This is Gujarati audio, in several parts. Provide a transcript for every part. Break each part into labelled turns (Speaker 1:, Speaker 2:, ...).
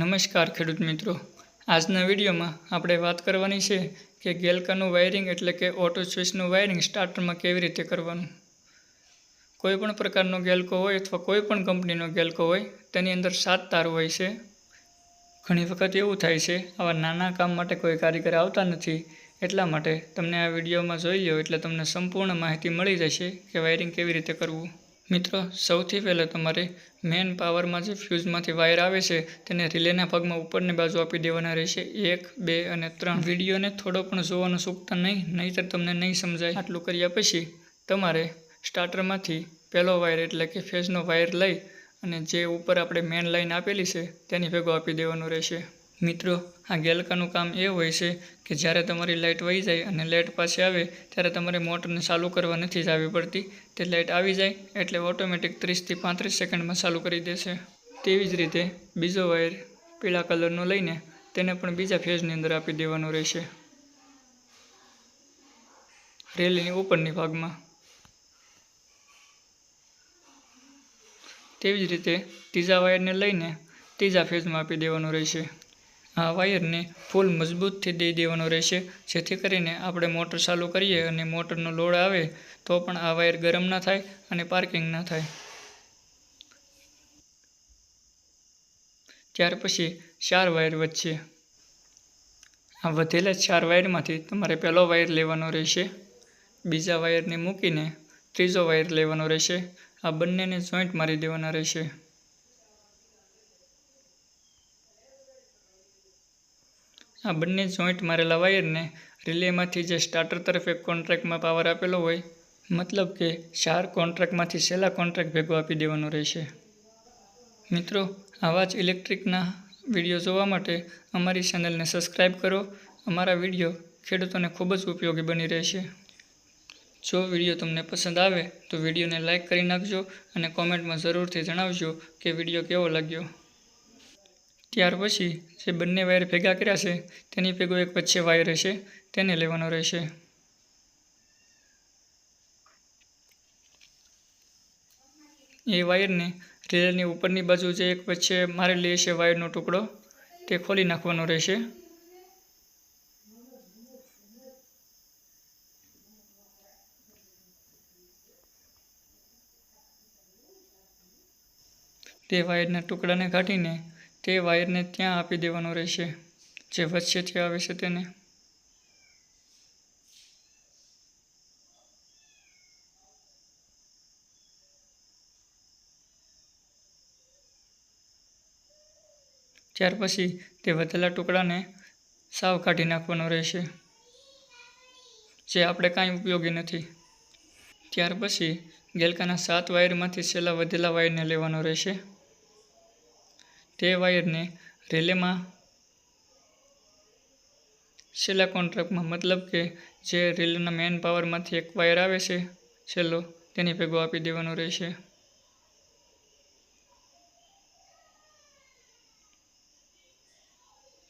Speaker 1: નમસ્કાર ખેડૂત મિત્રો. આજના વિડીયોમાં આપણે વાત કરવાની છે કે ગેલકાનું વાયરિંગ એટલે કે ઓટો સ્વિચનું વાયરિંગ સ્ટાર્ટરમાં કેવી રીતે કરવાનું. કોઈ પણ પ્રકારનો ગેલકો હોય અથવા કોઈ પણ કંપનીનો ગેલકો હોય, તેની અંદર સાત તાર હોય છે. ઘણી વખત એવું થાય છે, આવા નાના કામ માટે કોઈ કારીગર આવતા નથી, એટલા માટે તમને આ વિડીયોમાં જોઈ લો એટલે તમને સંપૂર્ણ માહિતી મળી જશે કે વાયરિંગ કેવી રીતે કરવું. મિત્રો, સૌથી પહેલાં તમારે મેન પાવરમાં જે ફ્યુઝમાંથી વાયર આવે છે, તેને રિલેના ભાગમાં ઉપરની બાજુ આપી દેવાના રહેશે. એક, બે અને ત્રણ. વિડીયોને થોડો પણ જોવાનું ચૂકતા નહીં, નહીંતર તમને નહીં સમજાય. આટલું કર્યા પછી તમારે સ્ટાર્ટરમાંથી પહેલો વાયર એટલે કે ફેઝનો વાયર લઈ અને જે ઉપર આપણે મેન લાઇન આપેલી છે, તેની ભેગો આપી દેવાનું રહેશે. મિત્રો, આ ગેલકાનું કામ એ હોય છે કે જ્યારે તમારી લાઇટ વહી જાય અને લાઇટ પાસે આવે, ત્યારે તમારે મોટરને ચાલુ કરવા નથી જ આવી પડતી. તે લાઇટ આવી જાય એટલે ઓટોમેટિક ત્રીસથી પાંત્રીસ સેકન્ડમાં ચાલુ કરી દેશે. તેવી જ રીતે બીજો વાયર પીળા કલરનો લઈને તેને પણ બીજા ફેઝની અંદર આપી દેવાનો રહેશે. રેલીની ઉપરની ભાગમાં. તેવી જ રીતે ત્રીજા વાયરને લઈને ત્રીજા ફેઝમાં આપી દેવાનું રહેશે. આ વાયરને ફૂલ મજબૂતથી દઈ દેવાનો રહેશે. જેથી કરીને આપણે મોટર ચાલુ કરીએ અને મોટરનો લોડ આવે તો પણ આ વાયર ગરમ ના થાય અને પાર્કિંગ ના થાય. ત્યાર પછી ચાર વાયર વચ્ચે. આ વધેલા ચાર વાયરમાંથી તમારે પહેલો વાયર લેવાનો રહેશે. બીજા વાયરને મૂકીને ત્રીજો વાયર લેવાનો રહેશે. આ બંનેને જોઈન્ટ મારી દેવાના રહેશે. આ બંને જોઈન્ટ મારેલા વાયરને રિલેમાંથી જે સ્ટાર્ટર તરફ એક કોન્ટ્રાક્ટમાં પાવર આપેલો હોય, મતલબ કે ચાર કોન્ટ્રાક્ટમાંથી છેલ્લા કોન્ટ્રાક્ટ ભેગો આપી દેવાનો રહેશે. મિત્રો, આવા જ ઇલેક્ટ્રિકના વીડિયો જોવા માટે અમારી ચેનલને સબસ્ક્રાઈબ કરો. અમારા વીડિયો ખેડૂતોને ખૂબ જ ઉપયોગી બની રહેશે. જો વીડિયો તમને પસંદ આવે, તો વિડીયોને લાઇક કરી નાખજો અને કોમેન્ટમાં જરૂરથી જણાવજો કે વીડિયો કેવો લાગ્યો. ત્યાર પછી જે બંને વાયર ભેગા કર્યા છે, તેની ભેગો એક વચ્ચે વાયર હશે, તેને લેવાનો રહેશે. એ વાયરને રેલની ઉપરની બાજુ જે એક વચ્ચે મારેલી હશે વાયરનો ટુકડો, તે ખોલી નાખવાનો રહેશે. તે વાયરના ટુકડાને કાઢીને તે વાયરને ત્યાં આપી દેવાનો રહેશે. જે વચ્ચેથી આવે છે તેને. ત્યાર પછી તે વધેલા ટુકડાને સાવ કાઢી નાખવાનો રહેશે, જે આપણે કાંઈ ઉપયોગી નથી. ત્યાર પછી ગેલકાના સાત વાયરમાંથી છેલ્લા વધેલા વાયરને લેવાનો રહેશે. તે વાયરને રિલેમાં છેલ્લા કોન્ટ્રાક્ટમાં મતલબ કે જે રિલેના મેન પાવરમાંથી એક વાયર આવે છે, છેલ્લો તેની ભેગો આપી દેવાનો રહેશે.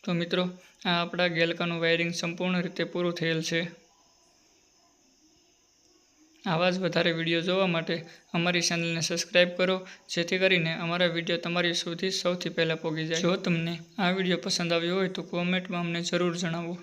Speaker 1: તો મિત્રો, આ આપણા ગેલકાનું વાયરિંગ સંપૂર્ણ રીતે પૂરું થયેલ છે. આવા જ વધારે વીડિયો જોવા માટે અમારી ચેનલને સબસ્ક્રાઈબ કરો, જેથી કરીને અમારા વીડિયો તમારી સુધી સૌથી પહેલાં પહોંચી જાય. જો તમને આ વીડિયો પસંદ આવ્યો હોય તો કોમેન્ટમાં અમને જરૂર જણાવો.